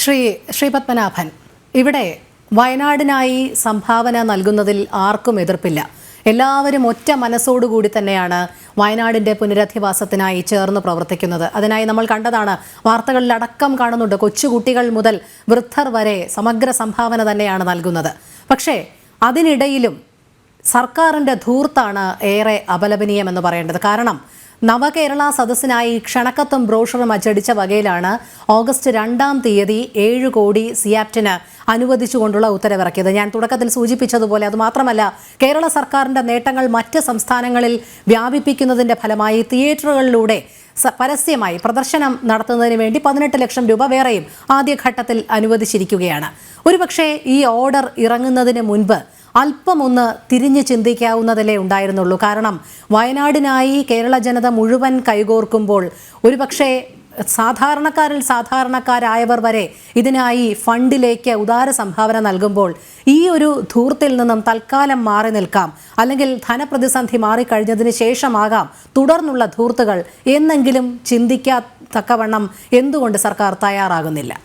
ശ്രീ ശ്രീപത്മനാഭൻ ഇവിടെ വയനാടിനായി സംഭാവന നൽകുന്നതിൽ ആർക്കും എതിർപ്പില്ല. എല്ലാവരും ഒറ്റ മനസ്സോടുകൂടി തന്നെയാണ് വയനാടിന്റെ പുനരധിവാസത്തിനായി ചേർന്ന് പ്രവർത്തിക്കുന്നത്. അതിനായി നമ്മൾ കണ്ടതാണ് വാർത്തകളിലടക്കം കാണുന്നുണ്ട് കൊച്ചുകുട്ടികൾ മുതൽ വൃദ്ധർ വരെ സമഗ്ര സംഭാവന തന്നെയാണ് നൽകുന്നത്. പക്ഷേ അതിനിടയിലും സർക്കാരിന്റെ ധൂർത്താണ് ഏറെ അപലപനീയമെന്ന് പറയേണ്ടത്. കാരണം നവകേരള സദസ്സിനായി ക്ഷണക്കത്തും ബ്രോഷറും അച്ചടിച്ച വകയിലാണ് ഓഗസ്റ്റ് രണ്ടാം തീയതി ഏഴ് കോടി സിയാപ്റ്റിന് അനുവദിച്ചുകൊണ്ടുള്ള ഉത്തരവിറക്കിയത്. ഞാൻ തുടക്കത്തിൽ സൂചിപ്പിച്ചതുപോലെ അതുമാത്രമല്ല കേരള സർക്കാരിന്റെ നേട്ടങ്ങൾ മറ്റ് സംസ്ഥാനങ്ങളിൽ വ്യാപിപ്പിക്കുന്നതിന്റെ ഫലമായി തിയേറ്ററുകളിലൂടെ പരസ്യമായി പ്രദർശനം നടത്തുന്നതിന് വേണ്ടി പതിനെട്ട് ലക്ഷം രൂപ വേറെയും ആദ്യഘട്ടത്തിൽ അനുവദിച്ചിരിക്കുകയാണ്. ഒരുപക്ഷെ ഈ ഓർഡർ ഇറങ്ങുന്നതിന് മുൻപ് അല്പമൊന്ന് തിരിഞ്ഞ് ചിന്തിക്കാവുന്നതല്ലേ ഉണ്ടായിരുന്നുള്ളൂ. കാരണം വയനാടിനായി കേരള ജനത മുഴുവൻ കൈകോർക്കുമ്പോൾ ഒരുപക്ഷെ സാധാരണക്കാരിൽ സാധാരണക്കാരായവർ വരെ ഇതിനായി ഫണ്ടിലേക്ക് ഉദാര സംഭാവന നൽകുമ്പോൾ ഈ ഒരു ധൂർത്തിൽ നിന്നും തൽക്കാലം മാറി നിൽക്കാം. അല്ലെങ്കിൽ ധനപ്രതിസന്ധി മാറിക്കഴിഞ്ഞതിന് ശേഷമാകാം തുടർന്നുള്ള ധൂർത്തുകൾ. എന്നെങ്കിലും ചിന്തിക്കത്തക്കവണ്ണം എന്തുകൊണ്ട് സർക്കാർ തയ്യാറാകുന്നില്ല?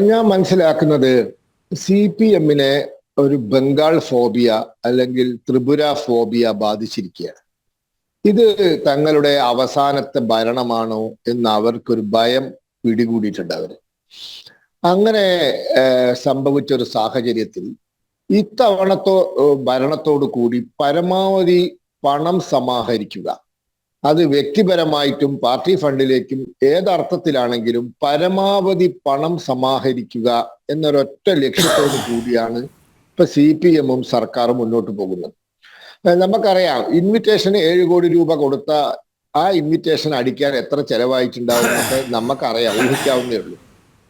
ഞാൻ മനസ്സിലാക്കുന്നത് സി പി എമ്മിനെ ഒരു ബംഗാൾ ഫോബിയ അല്ലെങ്കിൽ ത്രിപുര ഫോബിയ ബാധിച്ചിരിക്കുകയാണ്. ഇത് തങ്ങളുടെ അവസാനത്തെ ഭരണമാണോ എന്ന് അവർക്കൊരു ഭയം പിടികൂടിയിട്ടുണ്ട് അവർ. അങ്ങനെ സംഭവിച്ച ഒരു സാഹചര്യത്തിൽ ഇത്തവണത്തോ ഭരണത്തോടു കൂടി പരമാവധി പണം സമാഹരിക്കുക. അത് വ്യക്തിപരമായിട്ടും പാർട്ടി ഫണ്ടിലേക്കും ഏതർത്ഥത്തിലാണെങ്കിലും പരമാവധി പണം സമാഹരിക്കുക എന്നൊരൊറ്റ ലക്ഷ്യത്തോടു കൂടിയാണ് ഇപ്പൊ സി പി എമ്മും സർക്കാരും മുന്നോട്ട് പോകുന്നത്. നമുക്കറിയാം ഇൻവിറ്റേഷന് ഏഴ് കോടി രൂപ കൊടുത്ത ആ ഇൻവിറ്റേഷൻ അടിക്കാൻ എത്ര ചെലവായിട്ടുണ്ടാവും എന്നൊക്കെ നമുക്കറിയാം ഊഹിക്കാവുന്നേ ഉള്ളൂ.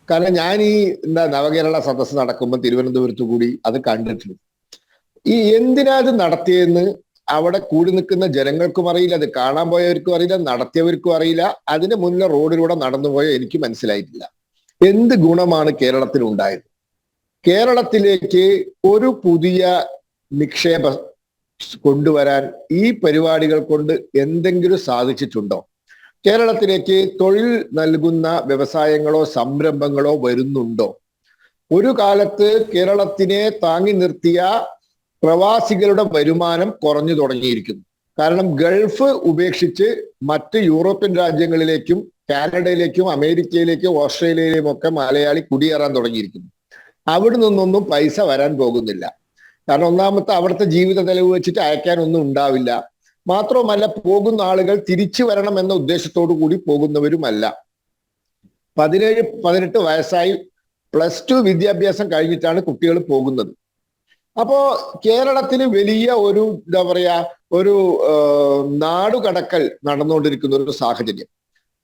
കാരണം ഞാൻ ഈ എന്താ നവകേരള സദസ്സ് നടക്കുമ്പോൾ തിരുവനന്തപുരത്ത് കൂടി അത് കണ്ടിട്ടുണ്ട്. ഈ എന്തിനാ ഇത് നടത്തിയെന്ന് അവിടെ കൂടി നിൽക്കുന്ന ജനങ്ങൾക്കും അറിയില്ല അത് കാണാൻ പോയവർക്കും അറിയില്ല നടത്തിയവർക്കും അറിയില്ല. അതിന് മുന്നേ റോഡിലൂടെ നടന്നുപോയ എനിക്ക് മനസ്സിലായിട്ടില്ല. എന്ത് ഗുണമാണ് കേരളത്തിൽ ഉണ്ടായത്? കേരളത്തിലേക്ക് ഒരു പുതിയ നിക്ഷേപ കൊണ്ടുവരാൻ ഈ പരിപാടികൾ കൊണ്ട് എന്തെങ്കിലും സാധിച്ചിട്ടുണ്ടോ? കേരളത്തിലേക്ക് തൊഴിൽ നൽകുന്ന വ്യവസായങ്ങളോ സംരംഭങ്ങളോ വരുന്നുണ്ടോ? ഒരു കാലത്ത് കേരളത്തിനെ താങ്ങി നിർത്തിയ പ്രവാസികളുടെ വരുമാനം കുറഞ്ഞു തുടങ്ങിയിരിക്കുന്നു. കാരണം ഗൾഫ് ഉപേക്ഷിച്ച് മറ്റ് യൂറോപ്യൻ രാജ്യങ്ങളിലേക്കും കാനഡയിലേക്കും അമേരിക്കയിലേക്കും ഓസ്ട്രേലിയയിലേക്കും ഒക്കെ മലയാളി കുടിയേറാൻ തുടങ്ങിയിരിക്കുന്നു. അവിടെ നിന്നൊന്നും പൈസ വരാൻ പോകുന്നില്ല. കാരണം ഒന്നാമത്തെ അവിടുത്തെ ജീവിത ചെലവ് വെച്ചിട്ട് അയക്കാനൊന്നും ഉണ്ടാവില്ല. മാത്രവുമല്ല പോകുന്ന ആളുകൾ തിരിച്ചു വരണം എന്ന ഉദ്ദേശത്തോടു കൂടി പോകുന്നവരുമല്ല. പതിനേഴ് പതിനെട്ട് വയസ്സായി പ്ലസ് ടു വിദ്യാഭ്യാസം കഴിഞ്ഞിട്ടാണ് കുട്ടികൾ പോകുന്നത്. അപ്പോ കേരളത്തിന് വലിയ ഒരു എന്താ പറയാ ഒരു നാടുകടക്കൽ നടന്നുകൊണ്ടിരിക്കുന്ന ഒരു സാഹചര്യം.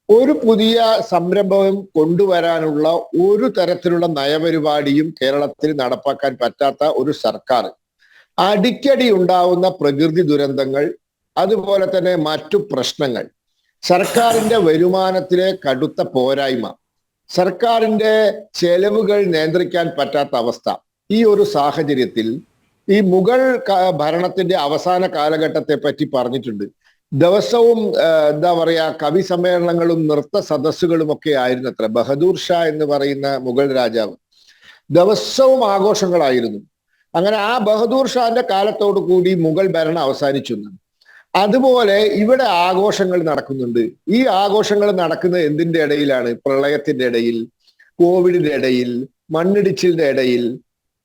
ഒരു പുതിയ സംരംഭം കൊണ്ടുവരാനുള്ള ഒരു തരത്തിലുള്ള നയപരിപാടിയും കേരളത്തിൽ നടപ്പാക്കാൻ പറ്റാത്ത ഒരു സർക്കാർ. അടിക്കടി ഉണ്ടാവുന്ന പ്രകൃതി ദുരന്തങ്ങൾ അതുപോലെ തന്നെ മറ്റു പ്രശ്നങ്ങൾ. സർക്കാരിന്റെ വരുമാനത്തിലെ കടുത്ത പോരായ്മ. സർക്കാരിന്റെ ചെലവുകൾ നിയന്ത്രിക്കാൻ പറ്റാത്ത അവസ്ഥ. ഈ ഒരു സാഹചര്യത്തിൽ ഈ മുഗൾ ഭരണത്തിന്റെ അവസാന കാലഘട്ടത്തെ പറ്റി പറഞ്ഞിട്ടുണ്ട്. ദിവസവും എന്താ പറയാ കവി സമ്മേളനങ്ങളും നൃത്ത സദസ്സുകളും ഒക്കെ ആയിരുന്നു അത്ര ബഹദൂർ ഷാ എന്ന് പറയുന്ന മുഗൾ രാജാവ് ദിവസവും ആഘോഷങ്ങളായിരുന്നു. അങ്ങനെ ആ ബഹദൂർ ഷാന്റെ കാലത്തോടു കൂടി മുഗൾ ഭരണം അവസാനിച്ചു അതുപോലെ ഇവിടെ ആഘോഷങ്ങൾ നടക്കുന്നുണ്ട്. ഈ ആഘോഷങ്ങൾ നടക്കുന്നത് എന്തിന്റെ ഇടയിലാണ്? പ്രളയത്തിന്റെ ഇടയിൽ കോവിഡിന്റെ ഇടയിൽ മണ്ണിടിച്ചിലിന്റെ ഇടയിൽ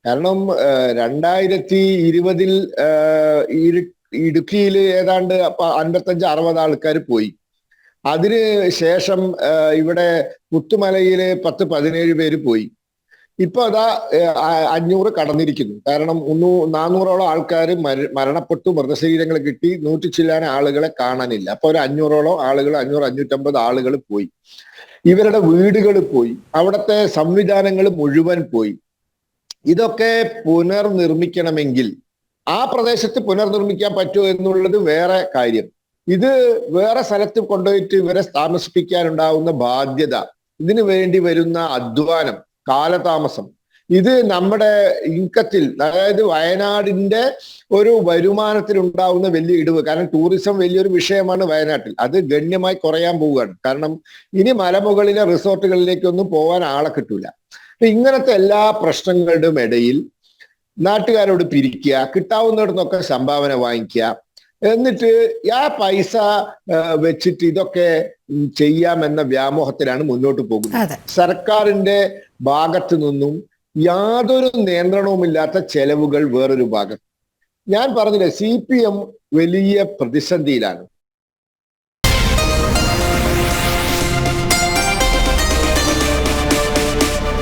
കാരണം രണ്ടായിരത്തി ഇരുപതിൽ ഇടുക്കിയിൽ ഏതാണ്ട് അൻപത്തഞ്ച് അറുപത് ആൾക്കാർ പോയി. അതിന് ശേഷം ഇവിടെ പുത്തുമലയിൽ പത്ത് പതിനേഴ് പേര് പോയി. ഇപ്പൊ അതാ അഞ്ഞൂറ് കടന്നിരിക്കുന്നു. കാരണം മുന്നൂ നാനൂറോളം ആൾക്കാർ മരണപ്പെട്ടു മൃതശരീരങ്ങൾ കിട്ടി നൂറ്റി ചില്ലാന ആളുകളെ കാണാനില്ല. അപ്പൊ ഒരു അഞ്ഞൂറോളം ആളുകൾ അഞ്ഞൂറ് അഞ്ഞൂറ്റമ്പത് ആളുകൾ പോയി. ഇവരുടെ വീടുകൾ പോയി. അവിടുത്തെ സംവിധാനങ്ങൾ മുഴുവൻ പോയി. ഇതൊക്കെ പുനർനിർമ്മിക്കണമെങ്കിൽ ആ പ്രദേശത്ത് പുനർനിർമ്മിക്കാൻ പറ്റുമോ എന്നുള്ളത് വേറെ കാര്യം. ഇത് വേറെ സ്ഥലത്ത് കൊണ്ടുപോയിട്ട് ഇവരെ താമസിപ്പിക്കാനുണ്ടാവുന്ന ബാധ്യത ഇതിനു വേണ്ടി വരുന്ന അധ്വാനം കാലതാമസം. ഇത് നമ്മുടെ ഇൻകത്തിൽ അതായത് വയനാടിന്റെ ഒരു വരുമാനത്തിൽ ഉണ്ടാവുന്ന വലിയ ഇടിവ്. കാരണം ടൂറിസം വലിയൊരു വിഷയമാണ് വയനാട്ടിൽ. അത് ഗണ്യമായി കുറയാൻ പോവുകയാണ്. കാരണം ഇനി മലമുകളിലെ റിസോർട്ടുകളിലേക്കൊന്നും പോകാൻ ആളെ കിട്ടൂല. അപ്പൊ ഇങ്ങനത്തെ എല്ലാ പ്രശ്നങ്ങളുടെയും ഇടയിൽ നാട്ടുകാരോട് പിരിക്കുക കിട്ടാവുന്നിടത്തൊക്കെ സംഭാവന വാങ്ങിക്കുക. എന്നിട്ട് ആ പൈസ വെച്ചിട്ട് ഇതൊക്കെ ചെയ്യാമെന്ന വ്യാമോഹത്തിലാണ് മുന്നോട്ട് പോകുന്നത്. സർക്കാരിന്റെ ഭാഗത്തു നിന്നും യാതൊരു നിയന്ത്രണവുമില്ലാത്ത ചെലവുകൾ വേറൊരു ഭാഗം ഞാൻ പറഞ്ഞില്ലേ സി പി എം വലിയ പ്രതിസന്ധിയിലാണ്.